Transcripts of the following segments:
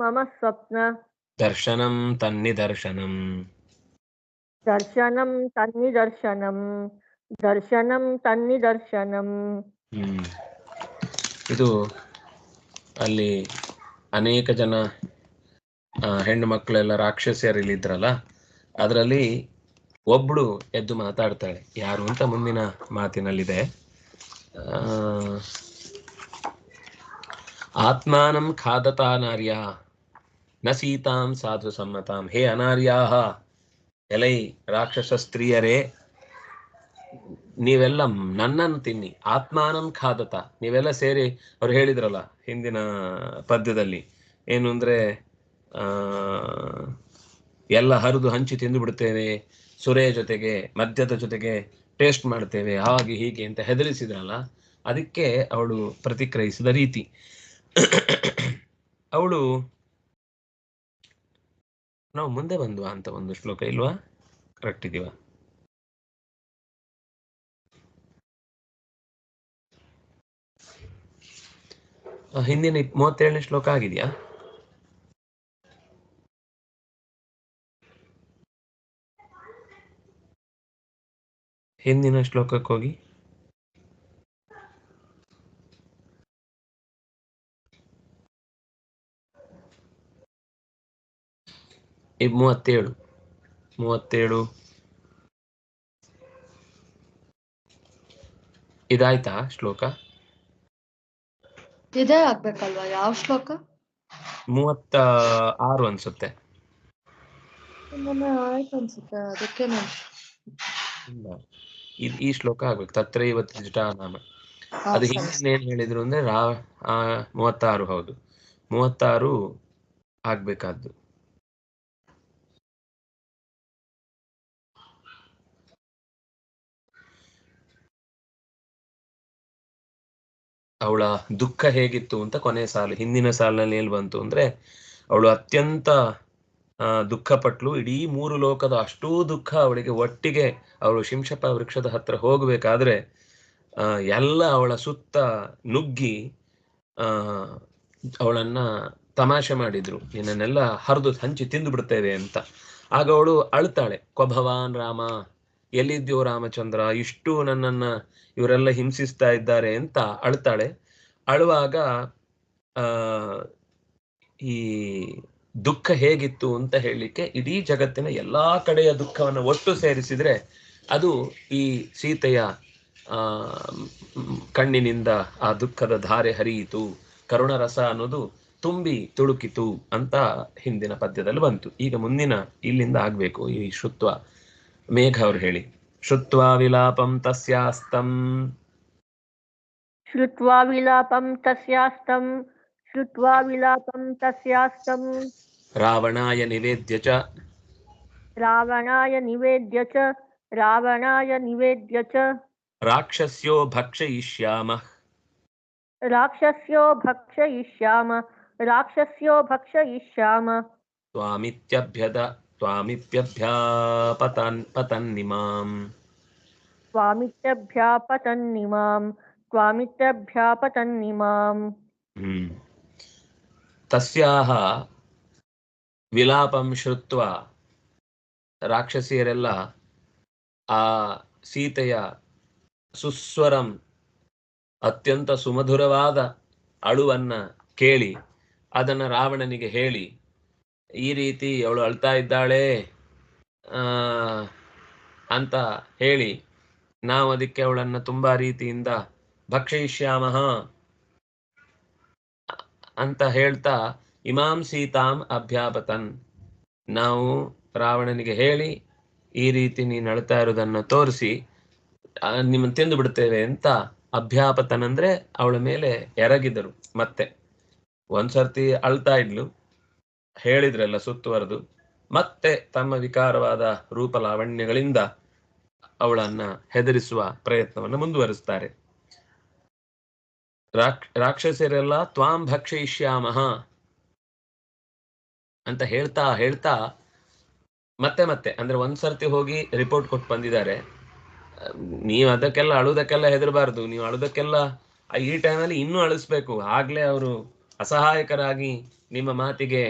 मम स्वप्न ದರ್ಶನಂ ತನ್ನಿದರ್ಶನಂ दर्शनं तन्निदर्शनं दर्शनं तन्निदर्शनं ಹ್ಮ್ ಇದು ಅಲ್ಲಿ ಅನೇಕ ಜನ ಆ, ಹೆಣ್ಣು ಮಕ್ಕಳೆಲ್ಲ ರಾಕ್ಷಸಿಯರಿಲ್ಲಿದ್ರಲ್ಲ ಅದರಲ್ಲಿ ಒಬ್ಳು ಎದ್ದು ಮಾತಾಡ್ತಾಳೆ ಯಾರು ಅಂತ ಮುಂದಿನ ಮಾತಿನಲ್ಲಿದೆ ಆ, ಆತ್ಮಾನಂ ಖಾದತ ಅನಾರ್ಯ ನ ಸೀತಾಂ ಸಾಧು ಸಮ್ಮತಾಂ ಹೇ ಅನಾರ್ಯಾಹ ಎಲೈ ರಾಕ್ಷಸ ಸ್ತ್ರೀಯರೇ ನೀವೆಲ್ಲ ನನ್ನನ್ನು ತಿನ್ನಿ। ಆತ್ಮಾನಂ ಖಾದತ। ನೀವೆಲ್ಲ ಸೇರಿ ಅವ್ರು ಹೇಳಿದ್ರಲ್ಲ ಹಿಂದಿನ ಪದ್ಯದಲ್ಲಿ, ಏನು ಅಂದ್ರೆ ಎಲ್ಲ ಹರಿದು ಹಂಚಿ ತಿಂದು ಬಿಡ್ತೇವೆ, ಸುರೆ ಜೊತೆಗೆ, ಮದ್ಯದ ಜೊತೆಗೆ ಟೇಸ್ಟ್ ಮಾಡ್ತೇವೆ, ಹಾಗೆ ಹೀಗೆ ಅಂತ ಹೆದರಿಸಿದ್ರಲ್ಲ, ಅದಕ್ಕೆ ಅವಳು ಪ್ರತಿಕ್ರಿಯಿಸಿದ ರೀತಿ. ಅವಳು ನಾವು ಮುಂದೆ ಬಂದ್ವಾ ಅಂತ ಒಂದು ಶ್ಲೋಕ ಇಲ್ವಾ? ಕರೆಕ್ಟ್ ಇದೀವ ಹಿಂದಿನ ಮೂವತ್ತೇಳನೇ ಶ್ಲೋಕ ಆಗಿದೆಯಾ? ಹಿಂದಿನ ಶ್ಲೋಕಕ್ಕೆ ಹೋಗಿ ಮೂವತ್ತೇಳು. ಮೂವತ್ತೇಳು. ಇದಾಯ್ತಾ ಶ್ಲೋಕ? ಇದೇ ಆಗ್ಬೇಕಲ್ವಾ? ಯಾವ ಶ್ಲೋಕ? ಮೂವತ್ತ ಆರು ಅನ್ಸುತ್ತೆ. ಆಯ್ತು ಅದಕ್ಕೆ. ಈ ಶ್ಲೋಕ ಆಗ್ಬೇಕು. ತತ್ರ ನಾಮ ಜಟಾನಾಮ ಅದು. ಹಿಂದಿನ ಏನ್ ಹೇಳಿದ್ರು ಅಂದ್ರೆ ರಾ ಮೂವತ್ತಾರು ಹೌದು. ಮೂವತ್ತಾರು ಆಗ್ಬೇಕಾದ್ದು. ಅವಳ ದುಃಖ ಹೇಗಿತ್ತು ಅಂತ ಕೊನೆ ಸಾಲು, ಹಿಂದಿನ ಸಾಲಿನಲ್ಲಿ ಏನ್ ಬಂತು ಅಂದ್ರೆ, ಅವಳು ಅತ್ಯಂತ ದುಃಖ ಪಟ್ಲು ಇಡೀ ಮೂರು ಲೋಕದ ಅಷ್ಟೂ ದುಃಖ ಅವಳಿಗೆ ಒಟ್ಟಿಗೆ ಅವಳು ಶಿಂಶಪ ವೃಕ್ಷದ ಹತ್ರ ಹೋಗ್ಬೇಕಾದ್ರೆ ಎಲ್ಲ ಅವಳ ಸುತ್ತ ನುಗ್ಗಿ ಅವಳನ್ನ ತಮಾಷೆ ಮಾಡಿದ್ರು. ನಿನ್ನನ್ನೆಲ್ಲ ಹರಿದು ಹಂಚಿ ತಿಂದು ಬಿಡ್ತೇವೆ ಅಂತ. ಆಗ ಅವಳು ಅಳ್ತಾಳೆ ಕೊಭವಾನ್ ರಾಮ ಎಲ್ಲಿದ್ಯೋ ರಾಮಚಂದ್ರ, ಇಷ್ಟು ನನ್ನನ್ನ ಇವರೆಲ್ಲ ಹಿಂಸಿಸ್ತಾ ಇದ್ದಾರೆ ಅಂತ ಅಳ್ತಾಳೆ. ಅಳುವಾಗ, ಆ, ಈ ದುಃಖ ಹೇಗಿತ್ತು ಅಂತ ಹೇಳಲಿಕ್ಕೆ ಇಡೀ ಜಗತ್ತಿನ ಎಲ್ಲಾ ಕಡೆಯ ದುಃಖವನ್ನು ಒಟ್ಟು ಸೇರಿಸಿದ್ರೆ ಅದು ಈ ಸೀತೆಯ, ಆ, ಕಣ್ಣಿನಿಂದ ಆ ದುಃಖದ ಧಾರೆ ಹರಿಯಿತು. ಕರುಣರಸ ಅನ್ನೋದು ತುಂಬಿ ತುಳುಕಿತು ಅಂತ ಹಿಂದಿನ ಪದ್ಯದಲ್ಲಿ ಬಂತು. ಈಗ ಮುಂದಿನ ಇಲ್ಲಿಂದ ಆಗ್ಬೇಕು ಈ ಶುತ್ವ ಮೇಘ ಅವ್ರು ಹೇಳಿ ಶುತ್ವ ವಿಲಾಪಂ ತಸ್ಯಾಸ್ತಂ श्रुत्वा विलापं तस्यास्तं श्रुत्वा विलापं तस्यास्तं ರಾವಣಾಯ ನಿವೇದ್ಯ ಚ रावणाय निवेद्य च रावणाय निवेद्य च ರಾಕ್ಷಸ್ಯೋ ಭಕ್ಷಯಿಷ್ಯಾಮ राक्षस्यो भक्षयिष्याम राक्षस्यो भक्षयिष्याम ತ್ವಾಮಿತ್ಯಭ್ಯದ ತ್ವಾಮಿಪ್ಯಭ್ಯಾಪತನ್ ಪತನ್ನಿಮಾಂ त्वामित्यभ्यापतन्निमां त्वामित्यभ्यापतन्निमाम् ಹ್ಮ್ ತಸ್ಯಾಹ ವಿಲಾಪಂ ಶ್ರುತ್ವ ರಾಕ್ಷಸಿಯರೆಲ್ಲ ಆ ಸೀತೆಯ ಸುಸ್ವರಂ ಅತ್ಯಂತ ಸುಮಧುರವಾದ ಅಳುವನ್ನ ಕೇಳಿ ಅದನ್ನ ರಾವಣನಿಗೆ ಹೇಳಿ ಈ ರೀತಿ ಅವಳು ಅಳ್ತಾ ಇದ್ದಾಳೆ? ಅಂತ ಹೇಳಿ ನಾವು ಅದಕ್ಕೆ ಅವಳನ್ನು ತುಂಬಾ ರೀತಿಯಿಂದ ಭಕ್ಷಯಿಷ್ಯಾಮಹ ಅಂತ ಹೇಳ್ತಾ ಇಮಾಂ ಸೀತಾಂ ಅಭ್ಯಾಪತನ್, ನಾವು ರಾವಣನಿಗೆ ಹೇಳಿ ಈ ರೀತಿ ನೀನು ಅಳ್ತಾ ಇರೋದನ್ನು ತೋರಿಸಿ ನಿಮ್ಮನ್ನು ತಿಂದು ಬಿಡ್ತೇವೆ ಅಂತ ಅಭ್ಯಾಪತನ್ ಅಂದ್ರೆ ಅವಳ ಮೇಲೆ ಎರಗಿದರು ಮತ್ತೆ. ಒಂದ್ಸರ್ತಿ ಅಳ್ತಾ ಇದ್ಲು. ಹೇಳಿದ್ರಲ್ಲ ಸುತ್ತುವರೆದು ಮತ್ತೆ ತಮ್ಮ ವಿಕಾರವಾದ ರೂಪ ಲಾವಣ್ಯಗಳಿಂದ ಅವಳನ್ನ ಹೆದರಿಸುವ ಪ್ರಯತ್ನವನ್ನು ಮುಂದುವರಿಸ್ತಾರೆ ರಾಕ್, ರಾಕ್ಷಸರೆಲ್ಲ ತ್ವಾಂ ಭಕ್ಷಯಿಷ್ಯಾಮಹ ಅಂತ ಹೇಳ್ತಾ ಹೇಳ್ತಾ ಮತ್ತೆ ಮತ್ತೆ, ಅಂದ್ರೆ ಒಂದ್ಸರ್ತಿ ಹೋಗಿ ರಿಪೋರ್ಟ್ ಕೊಟ್ಟು ಬಂದಿದ್ದಾರೆ. ನೀವು ಅದಕ್ಕೆಲ್ಲ ಅಳುದಕ್ಕೆಲ್ಲ ಹೆದರಬಾರ್ದು, ನೀವು ಅಳುದಕ್ಕೆಲ್ಲ ಈ ಟೈಮಲ್ಲಿ ಇನ್ನೂ ಅಳಿಸ್ಬೇಕು. ಆಗ್ಲೇ ಅವರು ಅಸಹಾಯಕರಾಗಿ ನಿಮ್ಮ ಮಾತಿಗೆ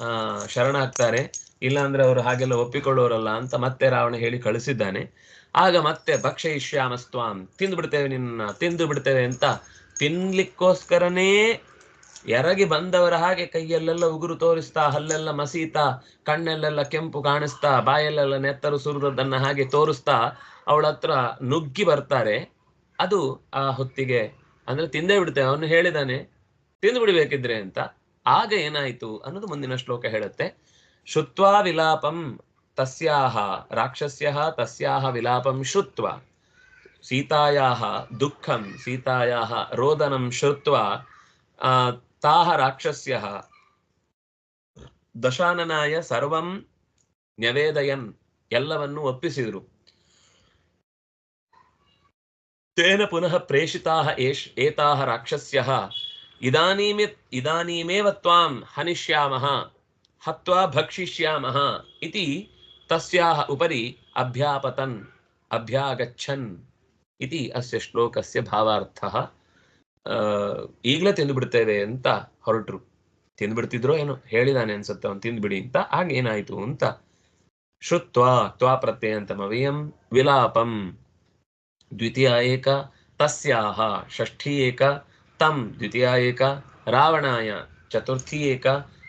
ಆ, ಶರಣಾಗ್ತಾರೆ. ಇಲ್ಲಾಂದ್ರೆ ಅವರು ಹಾಗೆಲ್ಲ ಒಪ್ಪಿಕೊಳ್ಳೋರಲ್ಲ ಅಂತ ಮತ್ತೆ ರಾವಣ ಹೇಳಿ ಕಳಿಸಿದ್ದಾನೆ. ಆಗ ಮತ್ತೆ ಭಕ್ಷಯಿಷ್ಯಾಮಸ್ತ್ವಾಂ, ತಿಂದು ಬಿಡ್ತೇವೆ ನಿನ್ನ, ತಿಂದು ಬಿಡ್ತೇವೆ ಅಂತ ತಿನ್ಲಿಕ್ಕೋಸ್ಕರನೇ ಎರಗಿ ಬಂದವರ ಹಾಗೆ ಕೈಯಲ್ಲೆಲ್ಲ ಉಗುರು ತೋರಿಸ್ತಾ, ಹಲ್ಲೆಲ್ಲ ಮಸೀತಾ, ಕಣ್ಣಲ್ಲೆಲ್ಲ ಕೆಂಪು ಕಾಣಿಸ್ತಾ, ಬಾಯಲ್ಲೆಲ್ಲ ನೆತ್ತರು ಸುರಿದದ್ದನ್ನ ಹಾಗೆ ತೋರಿಸ್ತಾ ಅವಳ ಹತ್ರ ನುಗ್ಗಿ ಬರ್ತಾರೆ. ಅದು ಆ ಹೊತ್ತಿಗೆ, ಅಂದ್ರೆ ತಿಂದೇ ಬಿಡ್ತೇವೆ, ಅವನು ಹೇಳಿದಾನೆ, ತಿಂದು ಬಿಡ್ಬೇಕಿದ್ರೆ ಅಂತ. ಆಗ ಏನಾಯ್ತು ಅನ್ನೋದು ಮುಂದಿನ ಶ್ಲೋಕ ಹೇಳುತ್ತೆ. ಶುತ್ವಾ ವಿಲಾಪಂ ತಸ್ಯಾಹ ರಾಕ್ಷಸ್ಯ ತಸ್ಯಾಹ ವಿಲಾಪಂ ಶುತ್ವ ಸೀತಾಯಾಹ ದುಃಖಂ, ಸೀತಾಯಾಹ ರೋದನಂ ಶುತ್ವ ತಾಹ ರಾಕ್ಷಸ್ಯ ದಶಾನನಾಯ ಸರ್ವಂ ನ್ಯವೇದಯನ್ ಎಲ್ಲವನ್ನು ಒಪ್ಪಿಸಿದರು. ತೇನ ಪುನಃ ಪ್ರೇಷಿತಾ ಏಷ್, ಏತಾಹ ರಾಕ್ಷಸ್ಯಃ ಇದಾನೀಮಿ, ಇದಾನೀಮೇವ ತ್ವಾಂ ಹನಿಷ್ಯಾಮಃ, ಹತ್ವಾ ಭಕ್ಷಿಷ್ಯಾಮಃ ಇತಿ ತಸ್ಯಾಹ ಉಪರಿ ಅಭ್ಯಾಪತನ್ ಅಭ್ಯಾಗಚ್ಚನ್ ಇತಿ ಅಸ್ಯ ಶ್ಲೋಕಸ್ಯ ಭಾವಾರ್ಥಃ. ಈಗಲೇ ತಿಂದುಬಿಡ್ತೇವೆ ಅಂತ ಹೊರಟ್ರು. ತಿಂದುಬಿಡ್ತಿದ್ರೋ ಏನೋ ಹೇಳಿದಾನೆ ಅನ್ಸುತ್ತೆ, ಅವ್ನು ತಿಂದ್ಬಿಡಿ ಅಂತ. ಆಗ ಏನಾಯ್ತು ಅಂತ. ಶ್ರುತ್ವಾ ತ್ವಾ ಪ್ರತ್ಯಯಂತಮವ್ಯಯಂ ವಿಲಾಪಂ. ದ್ವಿತೀಯ ಏಕ, ತಸ್ಯಾಹ ಷಷ್ಠಿ ಏಕ ತಂ ದ್ವಿತೀಯ ಏಕ, ರಾವಣಾಯ ಚತುರ್ಥಿ ಏಕ,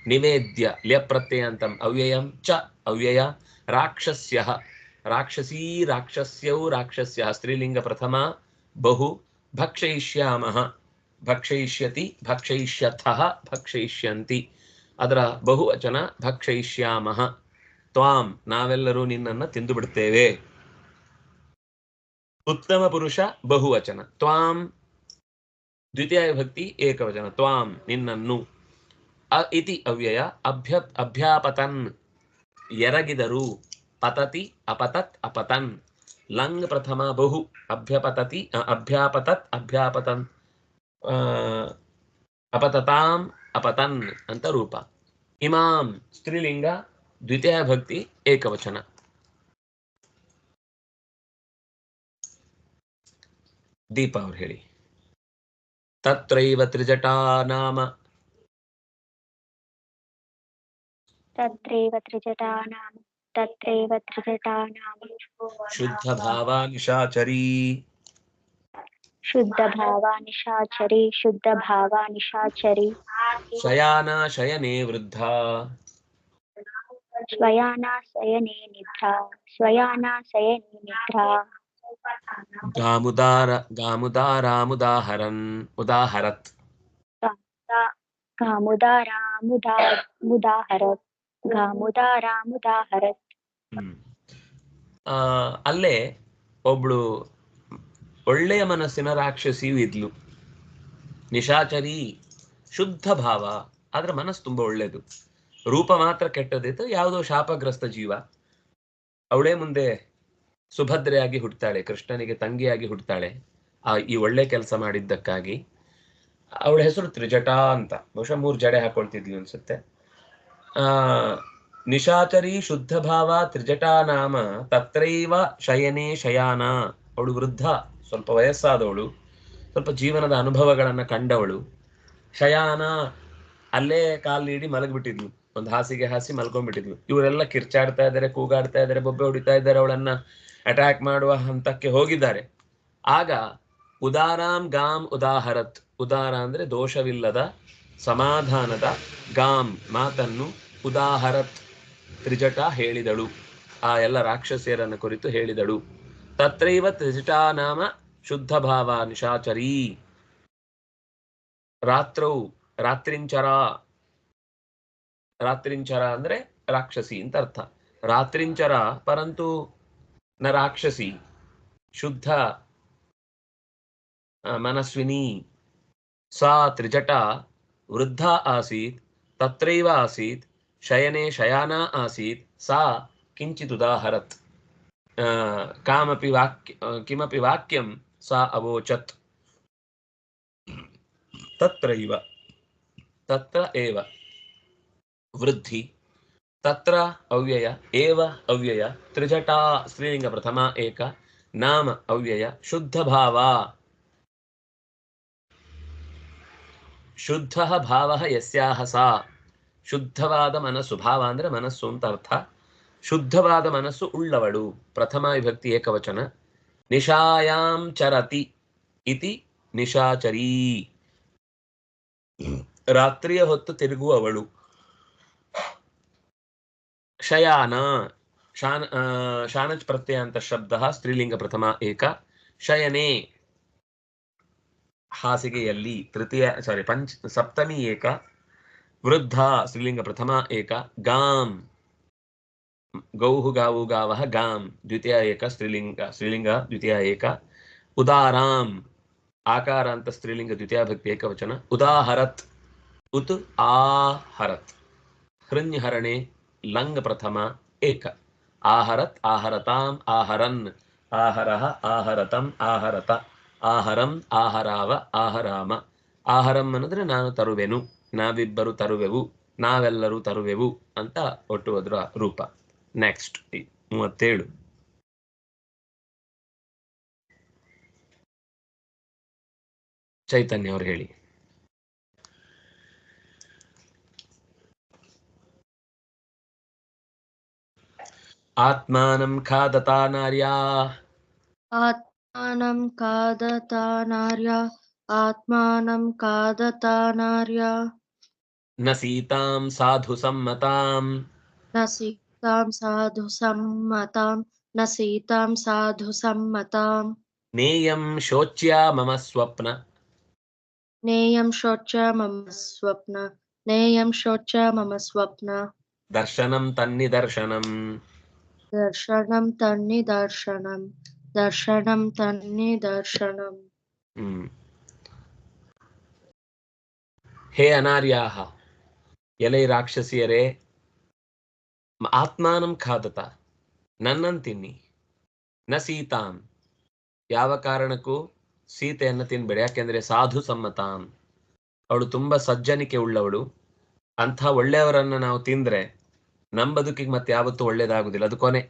ನಿವೇದ್ಯ ಲ್ಯಪ್ರತ್ಯಯಂತಂ ಅವ್ಯಯಂ ಚ ಅವ್ಯಯ ರಾಕ್ಷಸ್ಯ ರಾಕ್ಷಸೀ ರಾಕ್ಷಸ್ಯೌ ರಾಕ್ಷಸ್ಯ ಸ್ತ್ರೀಲಿಂಗ ಪ್ರಥಮ, ಬಹು ಭಕ್ಷಯಿಷ್ಯಾಮಃ ಭಕ್ಷಯಿಷ್ಯತಿ ಭಕ್ಷಯಿಷ್ಯಥಃ ಭಕ್ಷಯಿಷ್ಯಂತಿ. ಅದರ ಬಹುವಚನ ಭಕ್ಷಯಿಷ್ಯಾಮಃ ತ್ವಾಂ, ನಾವೆಲ್ಲರೂ ನಿನ್ನನ್ನು ತಿಂದು ಬಿಡ್ತೇವೆ ಉತ್ತಮ ಪುರುಷ ಬಹುವಚನ. ತ್ವಾಂ ದ್ವಿತೀಯ ವಿಭಕ್ತಿ ಏಕವಚನ ತ್ವಾಂ ನಿನ್ನನ್ನು ಅ ಇತಿ ಅವ್ಯಯ ಅಭ್ಯ ಅಭ್ಯಾಪತನ್ ಎರಗಿದರು ಪತತಿ ಅಪತತ್ ಅಪತನ್ ಲಂಗ್ ಪ್ರಥಮ ಬಹು ಅಭ್ಯಪತತಿ ಅ, ಅಭ್ಯಾಪತತ್ ಅಭ್ಯಾಪತನ್ ಆ, ಅಪತತಾಂ ಅಪತನ್ ಅಂತ ರೂಪ ಇಮಾಂ ಸ್ತ್ರೀಲಿಂಗ ದ್ವಿತೀಯ ಭಕ್ತಿ ಏಕವಚನ ದೀಪ ಅವ್ರು ಹೇಳಿ तत्रैव त्रिजटा नाम। तत्रैव त्रिजटा नाम तत्रैव त्रिजटा नाम शुद्धभावा निशाचरी शुद्धभावा निशाचरी शुद्धभावा निशाचरी शयाना शयने वृद्धा। स्वयाना शयने निद्रा स्वयाना शयने निद्रा। ಗಾಮುದಾರ ಗಾಮುದಾರಾಮುದಾಹರನ್ ಉದಾಹರತ್ गामुदारामुदा मुदाहरत् गामुदारामुदाहरत् ಹ್ಮ್. ಆ, ಅಲ್ಲೇ ಒಬ್ಳು ಒಳ್ಳೆಯ ಮನಸ್ಸಿನ ರಾಕ್ಷಸಿಯೂ ಇದ್ಲು ನಿಶಾಚರಿ ಶುದ್ಧ ಭಾವ ಆದ್ರೆ ಮನಸ್ಸು ತುಂಬಾ ಒಳ್ಳೇದು ರೂಪ ಮಾತ್ರ ಕೆಟ್ಟದಿತ್ತು ಯಾವುದೋ ಶಾಪಗ್ರಸ್ತ ಜೀವ ಅವಳೇ ಮುಂದೆ ಸುಭದ್ರೆಯಾಗಿ ಹುಟ್ಟುತ್ತಾಳೆ ಕೃಷ್ಣನಿಗೆ ತಂಗಿಯಾಗಿ ಹುಟ್ಟುತ್ತಾಳೆ ಆ ಈ ಒಳ್ಳೆ ಕೆಲಸ ಮಾಡಿದ್ದಕ್ಕಾಗಿ ಅವಳ ಹೆಸರು ತ್ರಿಜಟಾ ಅಂತ. ಬಹುಶಃ ಮೂರು ಜಡೆ ಹಾಕೊಳ್ತಿದ್ಲು ಅನ್ಸುತ್ತೆ. ಆ, ನಿಶಾಚರಿ ಶುದ್ಧ ಭಾವ ತ್ರಿಜಟಾ ನಾಮ ತತ್ರೈವ ಶಯನೇ ಶಯಾನ. ಅವಳು ವೃದ್ಧ, ಸ್ವಲ್ಪ ವಯಸ್ಸಾದವಳು, ಸ್ವಲ್ಪ ಜೀವನದ ಅನುಭವಗಳನ್ನ ಕಂಡವಳು. ಶಯಾನ, ಅಲ್ಲೇ ಕಾಲಿಡಿ ಮಲಗಿಬಿಟ್ಟಿದ್ಲು. ಒಂದು ಹಾಸಿಗೆ ಹಾಸಿ ಮಲ್ಕೊಂಡ್ಬಿಟ್ಟಿದ್ಲು. ಇವರೆಲ್ಲ ಕಿರ್ಚಾಡ್ತಾ ಇದ್ದಾರೆ, ಕೂಗಾಡ್ತಾ ಇದ್ದಾರೆ, ಬೊಬ್ಬೆ ಹೊಡಿತಾ ಇದ್ದಾರೆ, ಅವಳನ್ನ ಅಟ್ಯಾಕ್ ಮಾಡುವ ಹಂತಕ್ಕೆ ಹೋಗಿದ್ದಾರೆ. ಆಗ ಉದಾರಾಂ ಗಾಮ್ ಉದಾಹರತ್, ಉದಾರ ಅಂದ್ರೆ ದೋಷವಿಲ್ಲದ, ಸಮಾಧಾನದ ಗಾಮ್ ಮಾತನ್ನು ಉದಾಹರತ್ ತ್ರಿಜಟ ಹೇಳಿದಳು. ಆ ಎಲ್ಲ ರಾಕ್ಷಸಿಯರನ್ನು ಕುರಿತು ಹೇಳಿದಳು. ತತ್ರೈವ ತ್ರಿಜಟಾ ನಾಮ ಶುದ್ಧ ಭಾವ ನಿಶಾಚರಿ. ರಾತ್ರೌ, ರಾತ್ರಿಂಚರ. ರಾತ್ರಿಂಚರ ಅಂದ್ರೆ ರಾಕ್ಷಸಿ ಅಂತ ಅರ್ಥ. ರಾತ್ರಿಂಚರ ಪರಂತು ನ ರಾಕ್ಷಸಿ ಶುದ್ಧ ಆ, ಮನಸ್ವಿನಿ ಸಾ ತ್ರಿಜಟ ವೃದ್ಧ ಆಸೀತ್ ತತ್ರೈವ ಆಸೀತ್ ಶಯನೆ ಶಯಾನ ಆಸೀತ್ ಸಾ ಕಿಂಚಿತ್ ಉದಾಹರತ್ ಆ, ಕಾಮಪಿ ವಾಕ್ಯ ಆ, ಕಿಮಪಿ ವಾಕ್ಯಂ ಸಾ ಅವೋಚತ್ ತತ್ರೈವ ತತ್ರ ಅವ್ಯಯ, ಏವ ಅವ್ಯಯ, ತ್ರಿಜಟಾ ಸ್ತ್ರೀಲಿಂಗ ಪ್ರಥಮ ಏಕ, ನಾಮ ಅವ್ಯಯ, ಶುದ್ಧ ಭಾವ. ಶುದ್ಧ ಭಾವ ಯಸ್ಯಾಹ ಸಾ. ಶುದ್ಧವಾದ ಮನಸ್ಸು, ಭಾವ ಅಂದ್ರೆ ಮನಸ್ಸು ಅಂತ ಅರ್ಥ. ಶುದ್ಧವಾದ ಮನಸ್ಸು ಉಳ್ಳವಳು, ಪ್ರಥಮ ವಿಭಕ್ತಿ ಏಕವಚನ. ನಿಶಾಯಾಂ ಚರತಿ ಇತಿ ನಿಶಾಚರೀ. ರಾತ್ರಿಯ ಹೊತ್ತು ತಿರುಗುವವಳು ಶಯಾನ ಶಾನ ಆ, ಶಾನಚ್ ಪ್ರತ್ಯಯ ಅಂತ ಶಬ್ದ ಸ್ತ್ರೀಲಿಂಗ ಪ್ರಥಮ ಏಕ ಶಯನೆ ಹಾಸಿಗೆಯಲ್ಲಿ ತೃತೀಯ ಸಾರಿ ಪಂಚ ಸಪ್ತಮಿ ಏಕ ವೃದ್ಧ ಸ್ತ್ರೀಲಿಂಗ ಪ್ರಥಮ ಏಕ ಗಾಂ ಗೌಹು ಗಾವು ಗಾವಃ ಗಾಂ ದ್ವಿತೀಯ ಏಕ ಸ್ತ್ರೀಲಿಂಗ ಸ್ತ್ರೀಲಿಂಗ ದ್ವಿತೀಯ ಏಕ ಉದಾರಾಂ ಆಕಾರ ಅಂತ ಸ್ತ್ರೀಲಿಂಗ ದ್ವಿತೀಯ ಭಕ್ತಿ ಏಕವಚನ ಉದಾಹರತ್ ಉತ್ ಆಹರತ್ ಹೃನ್ಯಹರಣೆ ಲಂಗ ಪ್ರಥಮ ಏಕ. ಆಹರತ್ ಆಹರತಾಂ ಆಹರನ್. ಆಹರಃ ಆಹರತಂ ಆಹರತ. ಆಹರಂ ಆಹರಾವ ಆಹರಾಮ. ಆಹರಂ ಅನ್ನೋದ್ರೆ ನಾನು ತರುವೆನು, ನಾವಿಬ್ಬರು ತರುವೆವು, ನಾವೆಲ್ಲರೂ ತರುವೆವು ಅಂತ ಒಟ್ಟು ಅದರ ರೂಪ ನೆಕ್ಸ್ಟ್ ಮೂವತ್ತೇಳು. ಚೈತನ್ಯ ಅವ್ರು ಹೇಳಿ. ఆత్మానం ఖాదతా నార్యా ఆత్మానం ఖాదతా నార్యా ఆత్మానం ఖాదతా నార్యా నసీతాం సాధు సమ్మతాం నసీతాం సాధు సమ్మతాం నసీతాం సాధు సమ్మతాం నేయం శోచ్యా మమ స్వప్న నేయం శోచ్యా మమ స్వప్న నేయం శోచ్యా మమ స్వప్న దర్శనం తన్ని దర్శనం ದರ್ಶನಂ ತನ್ನಿ ದರ್ಶನಂ ದರ್ಶನಂ ತನ್ನಿ ದರ್ಶನಂ. ಹೇ ಅನಾರ್ಯಾಹ, ಎಲೈ ರಾಕ್ಷಸಿಯರೇ ಆತ್ಮಾನಂ ಖಾದತ, ನನ್ನನ್ ತಿನ್ನಿ, ನ ಸೀತಾನ್. ಯಾವ ಕಾರಣಕ್ಕೂ ಸೀತೆಯನ್ನು ತಿನ್ಬೇಡ, ಯಾಕೆಂದ್ರೆ ಸಾಧು ಸಮ್ಮತಾನ್. ಅವಳು ತುಂಬಾ ಸಜ್ಜನಿಕೆ ಉಳ್ಳವಳು. ಅಂಥ ಒಳ್ಳೆಯವರನ್ನ ನಾವು ತಿಂದ್ರೆ ನಮ್ಮ ಬದುಕಿಗೆ ಮತ್ತೆ ಯಾವತ್ತೂ ಒಳ್ಳೇದಾಗುದಿಲ್ಲ ಅದು ಕೊನೆ.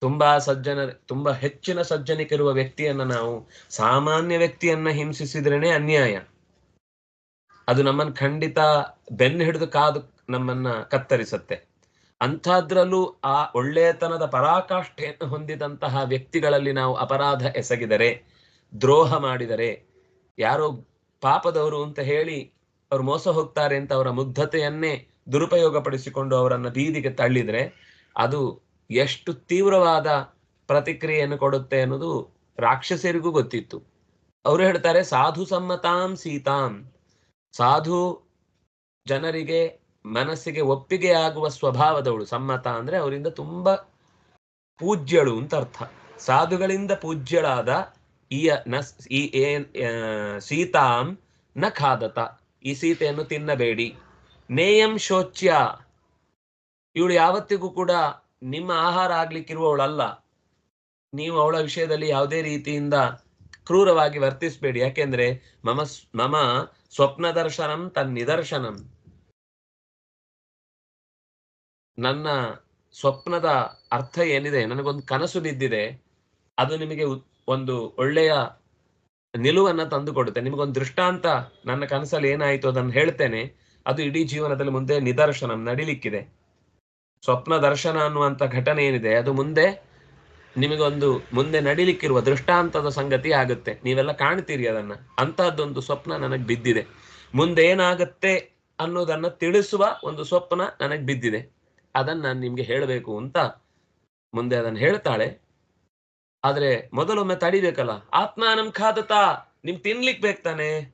ತುಂಬಾ ಸಜ್ಜನ, ತುಂಬಾ ಹೆಚ್ಚಿನ ಸಜ್ಜನಿಕಿರುವ ವ್ಯಕ್ತಿಯನ್ನ ನಾವು ಸಾಮಾನ್ಯ ವ್ಯಕ್ತಿಯನ್ನ ಹಿಂಸಿಸಿದ್ರೇನೆ ಅನ್ಯಾಯ. ಅದು ನಮ್ಮನ್ನ ಖಂಡಿತ ಬೆನ್ನು ಹಿಡಿದು ಕಾದು ನಮ್ಮನ್ನ ಕತ್ತರಿಸುತ್ತೆ. ಅಂಥದ್ರಲ್ಲೂ ಆ ಒಳ್ಳೆಯತನದ ಪರಾಕಾಷ್ಠೆಯನ್ನು ಹೊಂದಿದಂತಹ ವ್ಯಕ್ತಿಗಳಲ್ಲಿ ನಾವು ಅಪರಾಧ ಎಸಗಿದರೆ, ದ್ರೋಹ ಮಾಡಿದರೆ, ಯಾರೋ ಪಾಪದವರು ಅಂತ ಹೇಳಿ ಅವ್ರು ಮೋಸ ಹೋಗ್ತಾರೆ ಅಂತ ಅವರ ಮುಗ್ಧತೆಯನ್ನೇ ದುರುಪಯೋಗಪಡಿಸಿಕೊಂಡು ಅವರನ್ನು ಬೀದಿಗೆ ತಳ್ಳಿದ್ರೆ ಅದು ಎಷ್ಟು ತೀವ್ರವಾದ ಪ್ರತಿಕ್ರಿಯೆಯನ್ನು ಕೊಡುತ್ತೆ ಅನ್ನೋದು ರಾಕ್ಷಸರಿಗೂ ಗೊತ್ತಿತ್ತು. ಅವರು ಹೇಳ್ತಾರೆ ಸಾಧು ಸಮ್ಮತಾಂ ಸೀತಾಂ. ಸಾಧು ಜನರಿಗೆ ಮನಸ್ಸಿಗೆ ಒಪ್ಪಿಗೆ ಆಗುವ ಸ್ವಭಾವದವಳು ಸಮ್ಮತ ಅಂದ್ರೆ ಅವರಿಂದ ತುಂಬಾ ಪೂಜ್ಯಳು ಅಂತ ಅರ್ಥ. ಸಾಧುಗಳಿಂದ ಪೂಜ್ಯಳಾದ ಈ ನ ಈ ಆ, ಸೀತಾಂ ನ ಖಾದತ. ಈ ಸೀತೆಯನ್ನು ತಿನ್ನಬೇಡಿ. ನೇಯಂ ಶೋಚ್ಯ. ಇವಳು ಯಾವತ್ತಿಗೂ ಕೂಡ ನಿಮ್ಮ ಆಹಾರ ಆಗ್ಲಿಕ್ಕಿರುವವಳಲ್ಲ. ನೀವು ಅವಳ ವಿಷಯದಲ್ಲಿ ಯಾವುದೇ ರೀತಿಯಿಂದ ಕ್ರೂರವಾಗಿ ವರ್ತಿಸಬೇಡಿ. ಯಾಕೆಂದ್ರೆ ಮಮ ಮಮ ಸ್ವಪ್ನ ದರ್ಶನಂ ತನ್ನಿದರ್ಶನಂ. ನನ್ನ ಸ್ವಪ್ನದ ಅರ್ಥ ಏನಿದೆ? ನನಗೊಂದು ಕನಸು ಬಿದ್ದಿದೆ ಅದು ನಿಮಗೆ ಒಂದು ಒಳ್ಳೆಯ ನಿಲುವನ್ನ ತಂದುಕೊಡುತ್ತೆ. ನಿಮಗೊಂದು ದೃಷ್ಟಾಂತ ನನ್ನ ಕನಸಲ್ಲಿ ಏನಾಯಿತು ಅದನ್ನು ಹೇಳ್ತೇನೆ. ಅದು ಇಡೀ ಜೀವನದಲ್ಲಿ ಮುಂದೆ ನಿದರ್ಶನ, ನಡಿಲಿಕ್ಕಿದೆ. ಸ್ವಪ್ನ ದರ್ಶನ ಅನ್ನುವಂತ ಘಟನೆ ಏನಿದೆ, ಅದು ಮುಂದೆ ನಿಮಗೊಂದು ಮುಂದೆ ನಡಿಲಿಕ್ಕಿರುವ ದೃಷ್ಟಾಂತದ ಸಂಗತಿ ಆಗುತ್ತೆ. ನೀವೆಲ್ಲ ಕಾಣ್ತೀರಿ ಅದನ್ನ. ಅಂತಹದ್ದೊಂದು ಸ್ವಪ್ನ ನನಗೆ ಬಿದ್ದಿದೆ. ಮುಂದೆ ಏನಾಗುತ್ತೆ ಅನ್ನೋದನ್ನ ತಿಳಿಸುವ ಒಂದು ಸ್ವಪ್ನ ನನಗೆ ಬಿದ್ದಿದೆ. ಅದನ್ನ ನಾನು ನಿಮ್ಗೆ ಹೇಳಬೇಕು ಅಂತ ಮುಂದೆ ಅದನ್ನ ಹೇಳ್ತಾಳೆ. ಆದ್ರೆ ಮೊದಲೊಮ್ಮೆ ತಡಿಬೇಕಲ್ಲ. ನಮ್ ಖಾದತ. ನಿಮ್ ತಿನ್ಲಿಕ್ ಬೇಕು ತಾನೆ.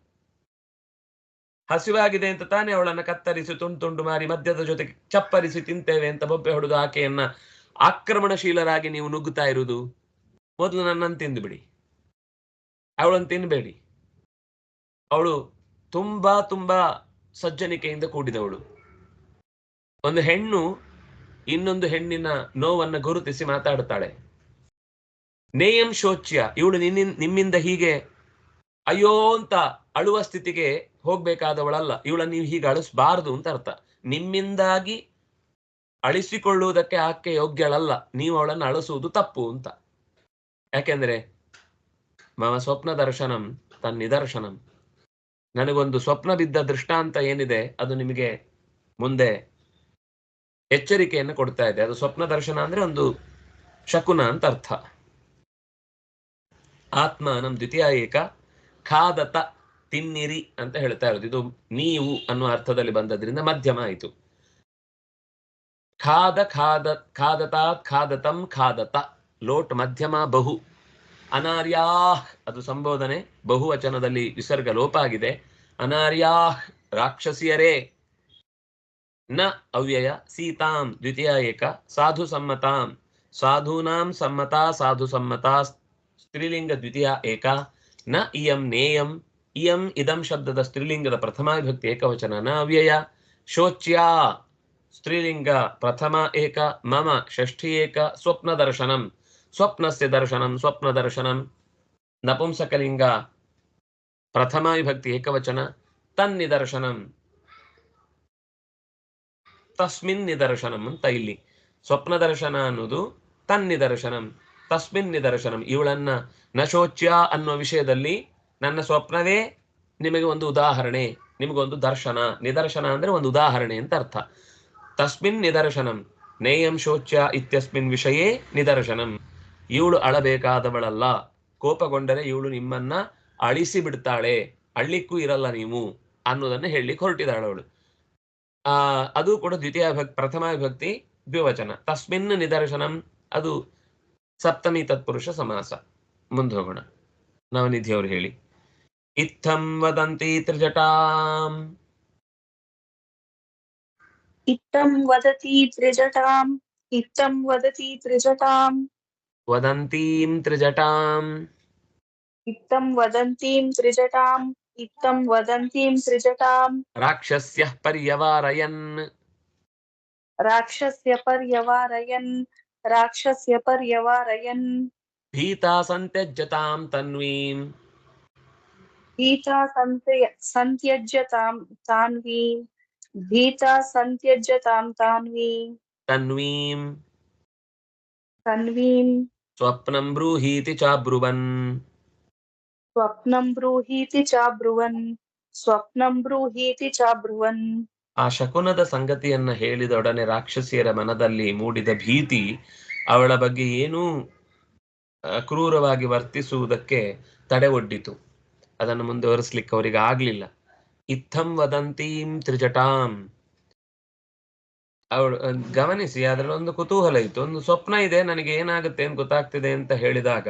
ಹಸಿವಾಗಿದೆ ಅಂತ ತಾನೇ ಅವಳನ್ನ ಕತ್ತರಿಸಿ ತುಂಡು ತುಂಡು ಮಾರಿ ಮದ್ಯದ ಜೊತೆಗೆ ಚಪ್ಪರಿಸಿ ತಿಂತೇವೆ ಅಂತ ಬೊಬ್ಬೆ ಹೊಡೆದು ಆಕೆಯನ್ನ ಆಕ್ರಮಣಶೀಲರಾಗಿ ನೀವು ನುಗ್ಗುತ್ತಾ ಇರುವುದು? ಮೊದಲು ನನ್ನನ್ನು ತಿಂದು ಬಿಡಿ ಅವಳನ್ನು ತಿನ್ಬೇಡಿ. ಅವಳು ತುಂಬಾ ತುಂಬಾ ಸಜ್ಜನಿಕೆಯಿಂದ ಕೂಡಿದವಳು. ಒಂದು ಹೆಣ್ಣು ಇನ್ನೊಂದು ಹೆಣ್ಣಿನ ನೋವನ್ನ ಗುರುತಿಸಿ ಮಾತಾಡುತ್ತಾಳೆ. ನೇಯಂ ಶೋಚ್ಯ, ಇವಳು ನಿನ್ನಿಂದ ನಿಮ್ಮಿಂದ ಹೀಗೆ ಅಯ್ಯೋ ಅಂತ ಅಳುವ ಸ್ಥಿತಿಗೆ ಹೋಗ್ಬೇಕಾದವಳಲ್ಲ ಇವಳನ್ನು ನೀವು ಹೀಗೆ ಅಳಿಸ್ಬಾರ್ದು ಅಂತ ಅರ್ಥ. ನಿಮ್ಮಿಂದಾಗಿ ಅಳಿಸಿಕೊಳ್ಳುವುದಕ್ಕೆ ಆಕೆ ಯೋಗ್ಯಳಲ್ಲ, ನೀವು ಅವಳನ್ನು ಅಳಿಸುವುದು ತಪ್ಪು ಅಂತ. ಯಾಕೆಂದ್ರೆ, ಮಮ ಸ್ವಪ್ನ ದರ್ಶನಂ ತನ್ನ ನಿದರ್ಶನಂ. ನನಗೊಂದು ಸ್ವಪ್ನ ಬಿದ್ದ ದೃಷ್ಟಾಂತ ಏನಿದೆ, ಅದು ನಿಮಗೆ ಮುಂದೆ ಎಚ್ಚರಿಕೆಯನ್ನು ಕೊಡ್ತಾ ಇದೆ. ಅದು ಸ್ವಪ್ನ ದರ್ಶನ ಅಂದ್ರೆ ಒಂದು ಶಕುನ ಅಂತ ಅರ್ಥ. ಆತ್ಮ ನಮ್ ದ್ವಿತೀಯ ಏಕ ಖಾದತ ತಿನ್ನಿರಿ ಅಂತ ಹೇಳ್ತಾ ಇರೋದು. ಇದು ನೀವು ಅನ್ನುವ ಅರ್ಥದಲ್ಲಿ ಬಂದದ್ರಿಂದ ಮಧ್ಯಮ ಆಯಿತು. ಖಾದ ಖಾದ ಖಾದತ ಖಾದತಂ ಖಾದತ. ಲೋಟ್ ಮಧ್ಯಮ ಬಹು. ಅನಾರ್ಯಾ ಅದು ಸಂಬೋಧನೆ. ಬಹುವಚನದಲ್ಲಿ ವಿಸರ್ಗ ಲೋಪ ಆಗಿದೆ. ಅನಾರ್ಯಾಹ್ ರಾಕ್ಷಸಿಯರೇ. ನ ಅವ್ಯಯ ಸೀತಾಂ ದ್ವಿತೀಯ ಏಕ. ಸಾಧು ಸಮ್ಮತಾಂ. ಸಾಧೂನಾಂ ಸಮ್ಮತ, ಸಾಧು ಸಮ್ಮತ, ಸ್ತ್ರೀಲಿಂಗ ದ್ವಿತೀಯ ಏಕ. ನ ಇಯಂ ನೇಯಂ. ಇಯಂ ಇದಂ ಶಬ್ದದ ಸ್ತ್ರೀಲಿಂಗದ ಪ್ರಥಮ ವಿಭಕ್ತಿ ಏಕವಚನ ನ ಅವ್ಯಯ. ಶೋಚ್ಯ ಸ್ತ್ರೀಲಿಂಗ ಪ್ರಥಮ ಏಕ, ಮಮ ಷಷ್ಠಿ ಏಕ, ಸ್ವಪ್ನ ದರ್ಶನಂ. ಸ್ವಪ್ನಸ್ಯ ದರ್ಶನಂ, ಸ್ವಪ್ನ ದರ್ಶನಂ. ನಪುಂಸಕಲಿಂಗ ಪ್ರಥಮ ವಿಭಕ್ತಿ ಏಕವಚನ. ತನ್ನಿದರ್ಶನಂ. ತಸ್ಮಿನ್ ನಿದರ್ಶನಂ ಅಂತ ಇಲ್ಲಿ. ಸ್ವಪ್ನ ದರ್ಶನ ಅನ್ನೋದು ತನ್ನಿದರ್ಶನಂ. ತಸ್ಮಿನ್ ನಿದರ್ಶನಂ. ಇವಳನ್ನ ನಶೋಚ್ಯ ಅನ್ನೋ ವಿಷಯದಲ್ಲಿ ನನ್ನ ಸ್ವಪ್ನವೇ ನಿಮಗೆ ಒಂದು ಉದಾಹರಣೆ ನಿಮಗೊಂದು ದರ್ಶನ. ನಿದರ್ಶನ ಅಂದ್ರೆ ಒಂದು ಉದಾಹರಣೆ ಅಂತ ಅರ್ಥ. ತಸ್ಮಿನ್ ನಿದರ್ಶನಂ, ನೇಯಂ ಶೋಚ್ಯ ಇತ್ಯಸ್ಮಿನ್ ವಿಷಯೇ ನಿದರ್ಶನಂ. ಇವಳು ಅಳಬೇಕಾದವಳಲ್ಲ. ಕೋಪಗೊಂಡರೆ ಇವಳು ನಿಮ್ಮನ್ನ ಅಳಿಸಿ ಬಿಡ್ತಾಳೆ ಅಳ್ಳಿಕ್ಕೂ ಇರಲ್ಲ ನೀವು ಅನ್ನೋದನ್ನ ಹೇಳಲಿಕ್ಕೆ ಹೊರಟಿದ್ದಾಳೆ ಅವಳು. ಆ, ಅದು ಕೂಡ ದ್ವಿತೀಯ ವಿಭಕ್ತಿ ಪ್ರಥಮ ವಿಭಕ್ತಿ ದ್ವಿವಚನ. ತಸ್ಮಿನ್ ನಿದರ್ಶನಂ, ಅದು ಸಪ್ತಮಿ ತತ್ಪುರುಷ ಸಮಾಸ. ಮುಂದೋಗೋಣ ನವನಿಧಿ ಅವರು ಹೇಳಿ. इत्थं वदन्ति त्रिजटाम्। इत्थं वदति त्रिजटाम् इत्थं वदति त्रिजटाम्। वदन्तीं त्रिजटाम्। इत्थं वदन्तीं त्रिजटाम् इत्थं वदन्तीं त्रिजटाम्। राक्षस्यः पर्यवारयन्। राक्षस्य पर्यवारयन् राक्षस्य पर्यवारयन्। भीता सन्त्यजतां तन्वीम्। ಭೀತಾ ಸಂತ್ಯ ಸಂತ್ಯಜ್ಯ ತಾಂ ತಾನ್ವಿ ಭೀತಾ ಸಂತ್ಯಜ್ಯ ತಾಂ ತಾನ್ವಿ ತನ್ವೀಂ ತನ್ವೀಂ ಸ್ವಪ್ನಂ ಬ್ರೂಹೀತಿ ಚಾಬ್ರುವನ್ ಸ್ವಪ್ನಂ ಬ್ರೂಹೀತಿ ಚಾಬ್ರುವನ್ ಸ್ವಪ್ನಂ ಬ್ರೂಹೀತಿ ಚಾಬ್ರುವನ್ ಆ ಶಕುನದ ಸಂಗತಿಯನ್ನ ಹೇಳಿದೊಡನೆ ರಾಕ್ಷಸಿಯರ ಮನದಲ್ಲಿ ಮೂಡಿದ ಭೀತಿ ಅವಳ ಬಗ್ಗೆ ಏನೂ ಕ್ರೂರವಾಗಿ ವರ್ತಿಸುವುದಕ್ಕೆ ತಡೆ ಒಡ್ಡಿತು ಅದನ್ನು ಮುಂದುವರಿಸ್ಲಿಕ್ಕೆ ಅವರಿಗೆ ಆಗ್ಲಿಲ್ಲ. ಇತ್ತಂ ವದಂತೀಂ ತ್ರಿಜಟಾಂ. ಅವಳು ಗಮನಿಸಿ, ಅದರಲ್ಲಿ ಒಂದು ಕುತೂಹಲ ಇತ್ತು. ಒಂದು ಸ್ವಪ್ನ ಇದೆ, ನನಗೆ ಏನಾಗುತ್ತೆ ಅಂತ ಗೊತ್ತಾಗ್ತಿದೆ ಅಂತ ಹೇಳಿದಾಗ,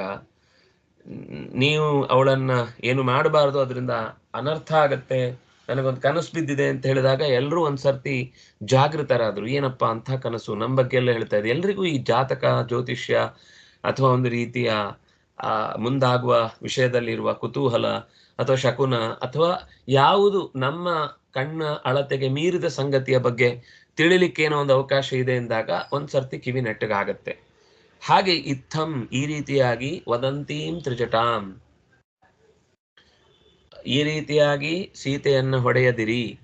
ನೀವು ಅವಳನ್ನ ಏನು ಮಾಡಬಾರದು, ಅದರಿಂದ ಅನರ್ಥ ಆಗತ್ತೆ, ನನಗೊಂದು ಕನಸು ಬಿದ್ದಿದೆ ಅಂತ ಹೇಳಿದಾಗ ಎಲ್ಲರೂ ಒಂದ್ಸರ್ತಿ ಜಾಗೃತರಾದ್ರು. ಏನಪ್ಪಾ ಅಂತ ಕನಸು? ನಮ್ಮ ಬಗ್ಗೆ ಎಲ್ಲ ಹೇಳ್ತಾ ಇದೆ ಎಲ್ರಿಗೂ ಈ ಜಾತಕ, ಜ್ಯೋತಿಷ್ಯ ಅಥವಾ ಒಂದು ರೀತಿಯ ಆ, ಮುಂದಾಗುವ ವಿಷಯದಲ್ಲಿರುವ ಕುತೂಹಲ ಅಥವಾ ಶಕುನ ಅಥವಾ ಯಾವುದು ನಮ್ಮ ಕಣ್ಣ ಅಳತೆಗೆ ಮೀರಿದ ಸಂಗತಿಯ ಬಗ್ಗೆ ತಿಳಿಲಿಕ್ಕೆ ಏನೋ ಒಂದು ಅವಕಾಶ ಇದೆ ಎಂದಾಗ ಒಂದ್ಸರ್ತಿ ಕಿವಿ ನೆಟ್ಟಗಾಗತ್ತೆ. ಹಾಗೆ ಇತ್ತಂ ಈ ರೀತಿಯಾಗಿ ವದಂತೀಂ ತ್ರಿಜಟಾಂ. ಈ ರೀತಿಯಾಗಿ ಸೀತೆಯನ್ನು ಹೊಡೆಯದಿರಿ.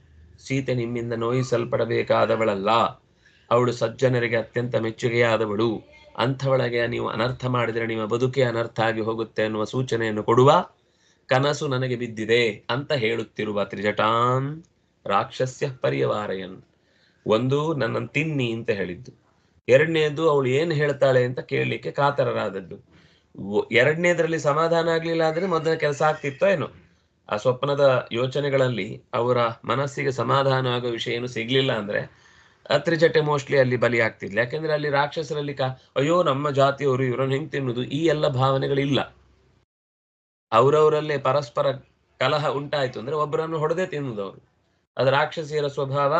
ಸೀತೆ ನಿಮ್ಮಿಂದ ನೋಯಿಸಲ್ಪಡಬೇಕಾದವಳಲ್ಲ. ಅವಳು ಸಜ್ಜನರಿಗೆ ಅತ್ಯಂತ ಮೆಚ್ಚುಗೆಯಾದವಳು. ಅಂಥವಳಗೆ ನೀವು ಅನರ್ಥ ಮಾಡಿದರೆ ನಿಮ್ಮ ಬದುಕೆ ಅನರ್ಥ ಆಗಿ ಹೋಗುತ್ತೆ ಅನ್ನುವ ಸೂಚನೆಯನ್ನು ಕೊಡುವ ಕನಸು ನನಗೆ ಬಿದ್ದಿದೆ ಅಂತ ಹೇಳುತ್ತಿರುವ ತ್ರಿಜಟಾನ್ ರಾಕ್ಷಸ್ಯ ಪರಿವಾರಯನ್ ಒಂದು, ನನ್ನನ್ನು ತಿನ್ನಿ ಅಂತ ಹೇಳಿದ್ದು. ಎರಡನೇದು, ಅವಳು ಏನು ಹೇಳ್ತಾಳೆ ಅಂತ ಕೇಳಲಿಕ್ಕೆ ಕಾತರರಾದದ್ದು. ಎರಡನೇದರಲ್ಲಿ ಸಮಾಧಾನ ಆಗ್ಲಿಲ್ಲ ಅಂದ್ರೆ ಮೊದಲ ಕೆಲಸ ಆಗ್ತಿತ್ತೋ ಏನೋ. ಆ ಸ್ವಪ್ನದ ಯೋಚನೆಗಳಲ್ಲಿ ಅವರ ಮನಸ್ಸಿಗೆ ಸಮಾಧಾನ ಆಗೋ ವಿಷಯ ಏನು ಸಿಗ್ಲಿಲ್ಲ ಅಂದ್ರೆ ಆ ತ್ರಿಜಟೆ ಮೋಸ್ಟ್ಲಿ ಅಲ್ಲಿ ಬಲಿ ಆಗ್ತಿದ್ಲು. ಯಾಕೆಂದ್ರೆ ಅಲ್ಲಿ ರಾಕ್ಷಸರಲ್ಲಿ ಕಾ, ಅಯ್ಯೋ, ನಮ್ಮ ಜಾತಿಯವರು ಇವರನ್ನು ಹೆಂಗ್ ತಿನ್ನುದು? ಈ ಎಲ್ಲ ಭಾವನೆಗಳಿಲ್ಲ. ಅವರವರಲ್ಲೇ ಪರಸ್ಪರ ಕಲಹ ಉಂಟಾಯ್ತು ಅಂದ್ರೆ ಒಬ್ಬರನ್ನು ಹೊಡೆದೇ ತಿನ್ನುದು ಅವರು. ಅದು ರಾಕ್ಷಸಿಯರ ಸ್ವಭಾವ,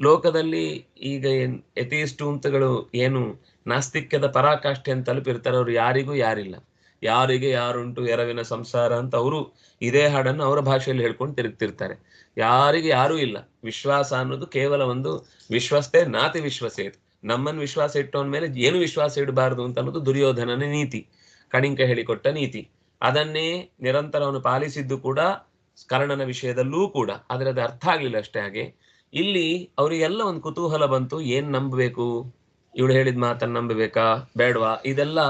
ಲೋಕದಲ್ಲಿ ಈಗ ಏನ್ ಎಥಿಯಿಸ್ಟು ಅಂತಗಳು ಏನು ನಾಸ್ತಿಕ್ಯದ ಪರಾಕಾಷ್ಠೆಯನ್ನು ತಲುಪಿರ್ತಾರೆ, ಅವ್ರು ಯಾರಿಗೂ ಯಾರಿಲ್ಲ. ಯಾರಿಗೆ ಯಾರುಂಟು ಎರವಿನ ಸಂಸಾರ ಅಂತ ಅವರು ಇದೇ ಹಾಡನ್ನು ಅವರ ಭಾಷೆಯಲ್ಲಿ ಹೇಳ್ಕೊಂಡು ತಿರುಗ್ತಿರ್ತಾರೆ. ಯಾರಿಗೆ ಯಾರೂ ಇಲ್ಲ. ವಿಶ್ವಾಸ ಅನ್ನೋದು ಕೇವಲ ಒಂದು ವಿಶ್ವಸ್ತೆ ನಾತಿ ವಿಶ್ವಸೇತ್ ನಮ್ಮನ್ನು ವಿಶ್ವಾಸ ಇಟ್ಟವನ ಮೇಲೆ ಏನು ವಿಶ್ವಾಸ ಇಡಬಾರದು ಅಂತ ಅನ್ನೋದು ದುರ್ಯೋಧನನ ನೀತಿ. ಕಣಿಂಕ ಹೇಳಿಕೊಟ್ಟ ನೀತಿ. ಅದನ್ನೇ ನಿರಂತರ ಪಾಲಿಸಿದ್ದು ಕೂಡ, ಕರ್ಣನ ವಿಷಯದಲ್ಲೂ ಕೂಡ. ಆದರೆ ಅದು ಅರ್ಥ ಆಗ್ಲಿಲ್ಲ ಅಷ್ಟೇ ಹಾಗೆ. ಇಲ್ಲಿ ಅವರಿಗೆಲ್ಲ ಒಂದು ಕುತೂಹಲ ಬಂತು. ಏನ್ ನಂಬಬೇಕು? ಇವಳು ಹೇಳಿದ ಮಾತನ್ನ ನಂಬಬೇಕಾ? ಬೇಡವಾ? ಇದೆಲ್ಲ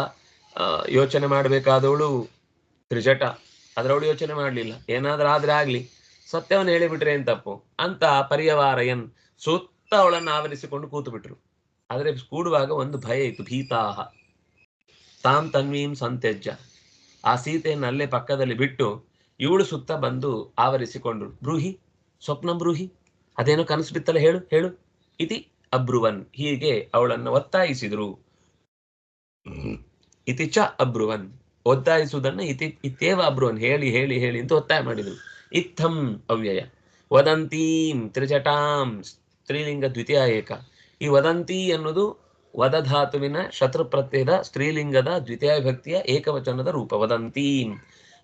ಯೋಚನೆ ಮಾಡಬೇಕಾದವಳು ತ್ರಿಜಟ. ಅದರವಳು ಯೋಚನೆ ಮಾಡಲಿಲ್ಲ. ಏನಾದ್ರೂ ಆದ್ರೆ ಆಗ್ಲಿ. ಸತ್ಯವನ್ನು ಹೇಳಿಬಿಟ್ರೆ ಏನ್ ತಪ್ಪು? ಅಂತ ಪರ್ಯವಾರಯನ್ ಸುತ್ತ ಅವಳನ್ನು ಆವರಿಸಿಕೊಂಡು ಕೂತು ಬಿಟ್ರು ಆದ್ರೆ ಕೂಡುವಾಗ ಒಂದು ಭಯ ಇತ್ತು, ಭೀತಾಹ. ತಾಂ ತನ್ವೀಂ ಸಂತ್ಯಜ್ಯ. ಆ ಸೀತೆಯನ್ನು ಅಲ್ಲೇ ಪಕ್ಕದಲ್ಲಿ ಬಿಟ್ಟು ಇವಳು ಸುತ್ತ ಬಂದು ಆವರಿಸಿಕೊಂಡು ಬ್ರೂಹಿ, ಸ್ವಪ್ನ ಬ್ರೂಹಿ, ಅದೇನೋ ಕನಸು ಬಿತ್ತಲ್ಲ ಹೇಳು ಹೇಳು. ಇತಿ ಅಬ್ರುವನ್. ಹೀಗೆ ಅವಳನ್ನು ಒತ್ತಾಯಿಸಿದ್ರು. ಇತಿ ಚ ಅಬ್ರುವನ್. ಒತ್ತಾಯಿಸುವುದನ್ನು ಇತಿ ಇತ್ತೇವ ಅಬ್ರುವನ್. ಹೇಳಿ ಹೇಳಿ ಹೇಳಿ ಅಂತ ಒತ್ತಾಯ ಮಾಡಿದರು. ಇತ್ತಂ ಅವ್ಯಯ. ವದಂತೀಂ ತ್ರಿಜಟಾಂ ಸ್ತ್ರೀಲಿಂಗ ದ್ವಿತೀಯ ಏಕ. ಈ ವದಂತಿ ಅನ್ನೋದು ವದಧಾತುವಿನ ಶತ್ರು ಪ್ರತ್ಯಯದ ಸ್ತ್ರೀಲಿಂಗದ ದ್ವಿತೀಯ ವಿಭಕ್ತಿಯ ಏಕವಚನದ ರೂಪ. ವದಂತೀಂ.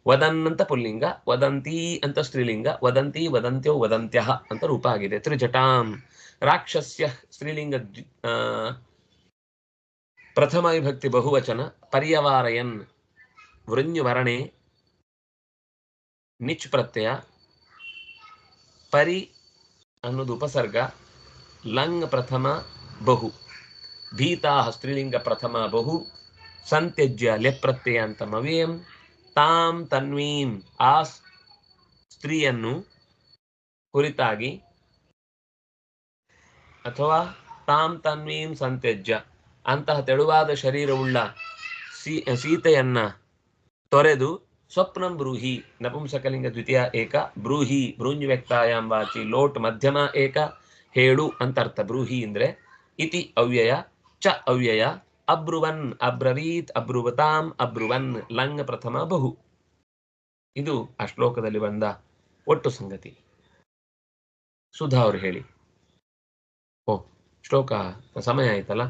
ವದನ್ ಅಂತ ಪುಲ್ಲಿಂಗ, ವದಂತಿ ಅಂತ ಸ್ತ್ರೀಲಿಂಗ, ವದಂತಿ ವದಂತ್ಯೋ ವದಂತ್ಯ ಅಂತ ರೂಪ ಆಗಿದೆ. ತ್ರಿಜಟಾಂ. ರಾಕ್ಷಸ್ಯ ಸ್ತ್ರೀಲಿಂಗ ಪ್ರಥಮ ವಿಭಕ್ತಿ ಬಹುವಚನ, ಪರ್ಯವಾರಯನ್ ವೃಂಜುವರಣೆ ನಿಚ್ ಪ್ರತ್ಯಯ, ಪರಿ ಅನ್ನೋದು ಉಪಸರ್ಗ, ಲಂಗ್ ಪ್ರಥಮ ಬಹು, ಭೀತಾ ಸ್ತ್ರೀಲಿಂಗ ಪ್ರಥಮ ಬಹು, ಸಂತ್ಯಜ್ಯ ಲೆಪ್ರತ್ಯಯ ಅಂತ ಮವೇಂ, ತಾಂ ತನ್ವೀಂ ಆ ಸ್ತ್ರೀಯನ್ನು ಕುರಿತಾಗಿ ಅಥವಾ ತಾಂ ತನ್ವೀಂ ಸಂತ್ಯಜ್ಯ. ಅಂತಹ ತೆಳುವಾದ ಶರೀರವುಳ್ಳ ಸೀ, ಸೀತೆಯನ್ನ ತೊರೆದು ಸ್ವಪ್ನಂ ಬ್ರೂಹಿ, ನಪುಂಸಕಲಿಂಗ ದ್ವಿತೀಯ ಏಕ, ಬ್ರೂಹಿ ಬ್ರೂಂಜ್ ವಾಚಿ, ಲೋಟ್ ಮಧ್ಯಮ ಏಕ, ಹೇಳು ಅಂತ ಅರ್ಥ ಬ್ರೂಹಿ ಅಂದ್ರೆ ಇತಿ ಅವ್ಯಯ, ಚ ಅವ್ಯಯ, ಅಬ್ರುವನ್, ಅಬ್ರವೀತ್, ಅಬ್ರುವತಾಂ, ಅಬ್ರುವನ್, ಲಂಗ್ ಪ್ರಥಮ ಬಹು. ಇದು ಆ ಶ್ಲೋಕದಲ್ಲಿ ಬಂದ ಒಟ್ಟು ಸಂಗತಿ. ಸುಧಾ ಅವರು ಹೇಳಿ. ಓ, ಶ್ಲೋಕ ಸಮಯ ಆಯ್ತಲ್ಲ?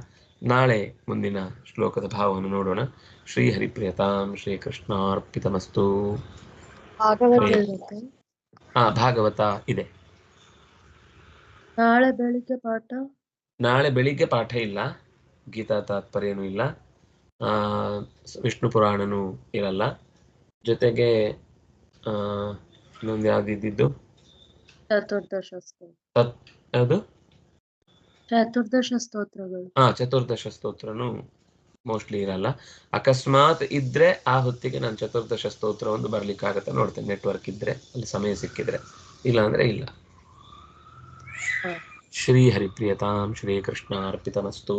ನಾಳೆ ಮುಂದಿನ ಶ್ಲೋಕದ ಭಾವವನ್ನು ನೋಡೋಣ. ಶ್ರೀ ಹರಿಪ್ರಿಯತಾಂ ಶ್ರೀ ಕೃಷ್ಣಾರ್ಪಿತಮಸ್ತು. ಹಾ ಭಾಗವತ ಇದೆ. ನಾಳೆ ಬೆಳಿಗ್ಗೆ ಪಾಠ? ನಾಳೆ ಬೆಳಿಗ್ಗೆ ಪಾಠ ಇಲ್ಲ. ಗೀತಾ ತಾತ್ಪರ್ಯನೂ ಇಲ್ಲ. ಆ ವಿಷ್ಣು ಪುರಾಣನೂ ಇರಲ್ಲ. ಜೊತೆಗೆ ಆ ಇನ್ನೊಂದು ಚತುರ್ದಶ ಸ್ತೋತ್ರ ತತ್ ಅದು ಚತುರ್ದಶ ಸ್ತೋತ್ರಗಳು. ಹಾ ಚತುರ್ದಶ ಸ್ತೋತ್ರನು ಮೋಸ್ಟ್ಲಿ ಇರಲ್ಲ. ಅಕಸ್ಮಾತ್ ಇದ್ರೆ ಆ ಹೊತ್ತಿಗೆ ನಾನು ಚತುರ್ದಶ ಸ್ತೋತ್ರ ಒಂದು ಬರ್ಲಿಕ್ಕಾಗತ್ತೆ. ನೋಡ್ತೇನೆ ನೆಟ್ವರ್ಕ್ ಇದ್ರೆ ಅಲ್ಲಿ ಸಮಯ ಸಿಕ್ಕಿದ್ರೆ. ಇಲ್ಲ. ಅಂದ್ರೆ ಇಲ್ಲ. ಶ್ರೀ ಹರಿಪ್ರಿಯತಾಂ ಶ್ರೀ ಕೃಷ್ಣ ಅರ್ಪಿತಮಸ್ತು